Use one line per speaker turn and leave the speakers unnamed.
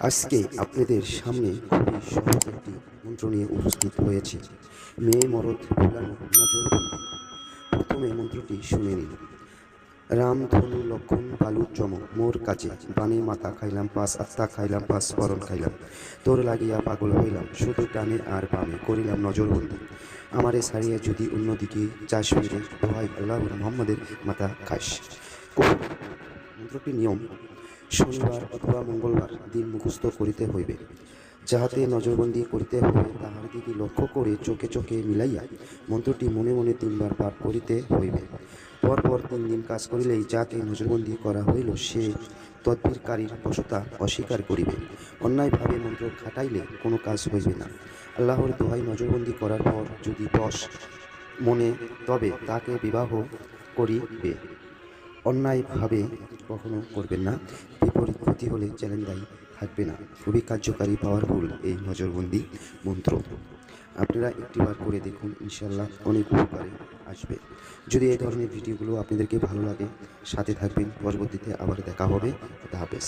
আজকে আপনাদের সামনে খুবই সহজ একটি মন্ত্র নিয়ে উপস্থিত হয়েছে। মেয়ে মরদ ভুলানো নজরবন্দি প্রথমে মন্ত্রটি শুনে নিন। রাম ধনু লক্ষণ কালু চমক মোর কাছে বানে মাথা খাইলাম পাস আত্মা খাইলাম পাস স্মরণ খাইলাম। তোর লাগিয়া পাগল হইলাম, শুধু টানে আর পামে করিলাম নজরবন্দি আমারে ছাড়িয়ে যদি অন্যদিকে চাষ ফিরে দোহাই আল্লাহ মোহাম্মদের মাথা খাস। মন্ত্রটি নিয়ম? শনিবার অথবা মঙ্গলবার দিন মুখস্থ করিতে হইবে। যাহাতে নজরবন্দি করিতে হইবে, তাহার দিকে লক্ষ্য করে চোখে চোখে মিলাইয়া মন্ত্রটি মনে মনে তিনবার পাঠ করিতে হইবে। পরপর তিন দিন কাজ করিলেই যাকে নজরবন্দি করা হইল, সে তদ্বিরকারীর বশতা অস্বীকার করিবে। অন্যায়ভাবে মন্ত্র খাটাইলে কোনো কাজ হইবে না। আল্লাহর দোহাই নজরবন্দি করার পর যদি বস মনে, তবে তাকে বিবাহ করিবে। অন্যায়ভাবে কখনো করবেন না। বিপরীত ক্ষতি হলে চ্যালেঞ্জ দায়ী থাকবে না। খুবই কার্যকারী পাওয়ারফুল এই নজরবন্দি মন্ত্র। আপনারা একটিবার করে দেখুন ইনশাল্লাহ অনেক উপকারে আসবে। যদি এই ধরনের ভিডিওগুলো আপনাদেরকে ভালো লাগে, সাথে থাকবেন। পরবর্তীতে আবার দেখা হবে। হাফেজ।